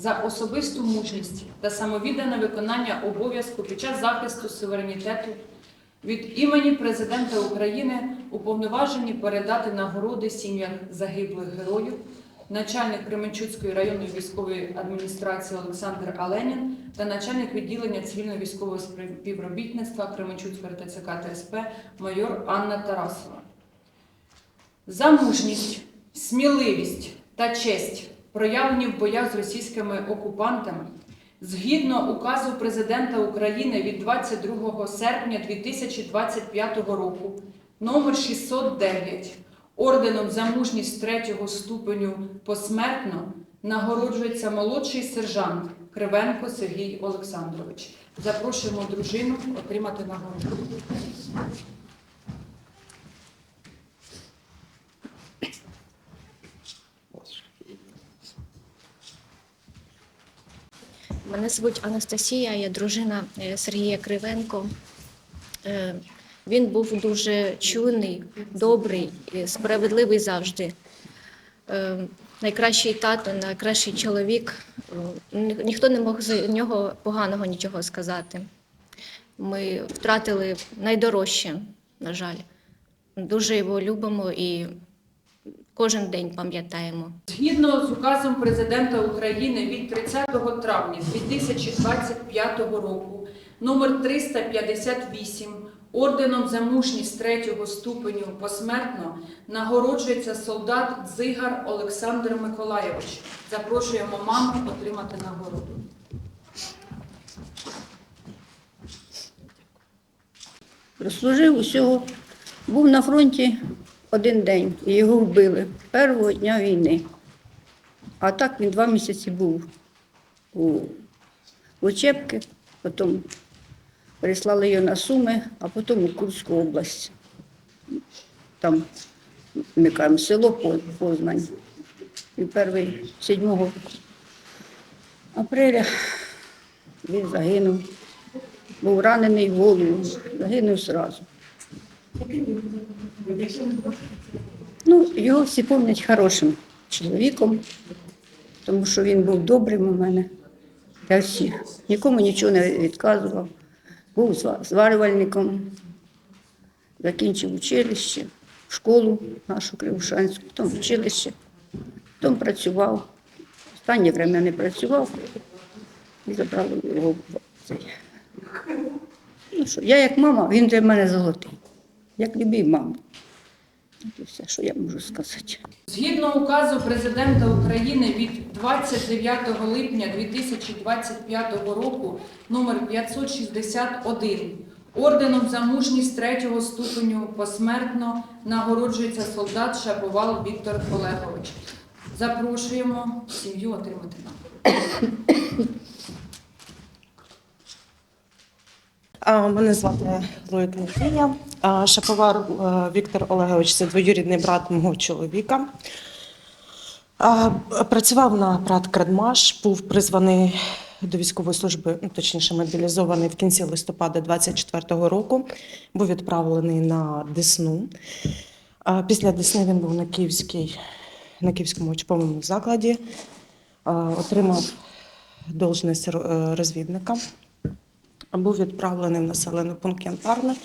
за особисту мужність та самовіддане виконання обов'язку під час захисту суверенітету від імені президента України уповноважені передати нагороди сім'ям загиблих героїв, начальник Кременчуцької районної військової адміністрації Олександр Аленін та начальник відділення цивільно-військового співробітництва Кременчуцької РТЦК ТСП майор Анна Тарасова. За мужність, сміливість та честь, проявлені в боях з російськими окупантами, згідно указу президента України від 22 серпня 2025 року номер 609 орденом за мужність третього ступеню посмертно нагороджується молодший сержант Кривенко Сергій Олександрович. Запрошуємо дружину отримати нагороду. Мене звуть Анастасія, я дружина е, Сергія Кривенко. Е, Він був дуже чуйний, добрий, справедливий завжди. Е, Найкращий тато, найкращий чоловік. Ніхто не мог з нього поганого нічого сказати. Ми втратили найдорожче, на жаль. Дуже його любимо і кожен день пам'ятаємо. Згідно з указом президента України від 30 травня 2025 року, номер 358, орденом за мужність третього ступеню посмертно нагороджується солдат Дзигар Олександр Миколайович. Запрошуємо маму отримати нагороду. Прослужив усього, був на фронті один день, і його вбили першого дня війни. А так він два місяці був у Учебки, потім переслали його на Суми, а потім у Курську область. Там, ми кажемо, село Познань. І перший 7 апреля він загинув був ранений в голову, загинув зразу. Ну, його всі пам'ятають хорошим чоловіком, тому що він був добрим у мене для всіх. Нікому нічого не відказував. Був зва- зварювальником, закінчив училище, школу нашу Кривошанську, потім училище, потім працював. Останнє время не працював і забрали його. Ну що, я як мама, він для мене золотий. Як любий мама. От і все, що я можу сказати. Згідно указу президента України від 29 липня 2025 року номер 561 орденом за мужність третього ступеню посмертно нагороджується солдат Шаповал Віктор Олегович. Запрошуємо сім'ю отримати нагороду. А, Мене звати Надія. А, Шаповар е, Віктор Олегович це двоюрідний брат мого чоловіка. Працював на ПРАТ Кредмаш, був призваний до військової служби, ну, точніше, мобілізований в кінці листопада 24-го року. Був відправлений на Десну. Після Десни він був на Київській, на Київському учбовому закладі, отримав должність е, розвідника був відправлений в населений пункт Янтарне.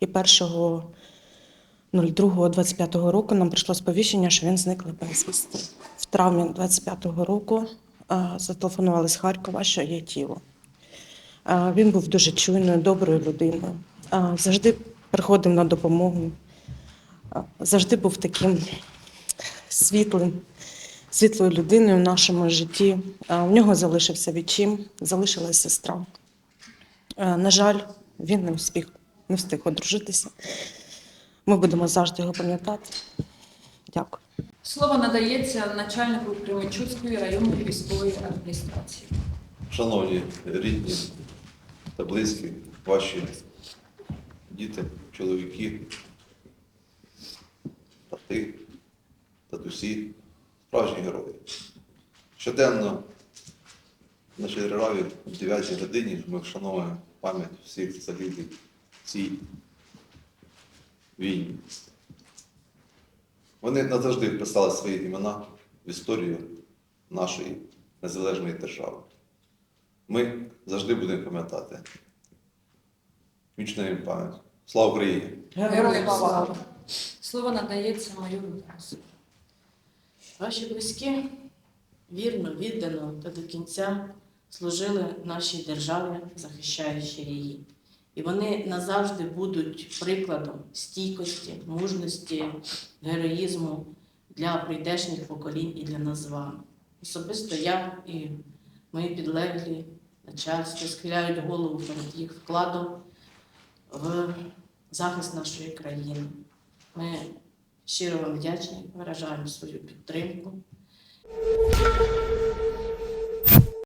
І 1.02.25 року нам прийшло сповіщення, що він зниклий безвісти. В травні 25-го року е, зателефонували з Харкова, що є тіло. Е, Він був дуже чуйною, доброю людиною. Е, Завжди приходив на допомогу. Завжди був таким світлим, світлою людиною в нашому житті. У нього залишився відчим, залишилась сестра. Е, На жаль, він не встиг, не встиг одружитися. Ми будемо завжди його пам'ятати. Дякую. Слово надається начальнику Кременчуцької районної військової адміністрації. Шановні рідні та близькі, ваші діти, чоловіки, тати, татусі, справжні герої. Щоденно на Черераві в 9 годині ми вшановуємо пам'ять всіх загиблих в цій війні. Вони назавжди вписали свої імена в історію нашої незалежної держави. Ми завжди будемо пам'ятати. Вічна їм пам'ять. Слава Україні! Героям слава! Слово надається майору Тарасу. Ваші близькі вірно, віддано та до кінця служили нашій державі, захищаючи її. І вони назавжди будуть прикладом стійкості, мужності, героїзму для прийдешніх поколінь і для нас з вами. Особисто я і мої підлеглі начальство схиляють голову перед їх вкладом в захист нашої країни. Ми щиро вам вдячні, виражаємо свою підтримку.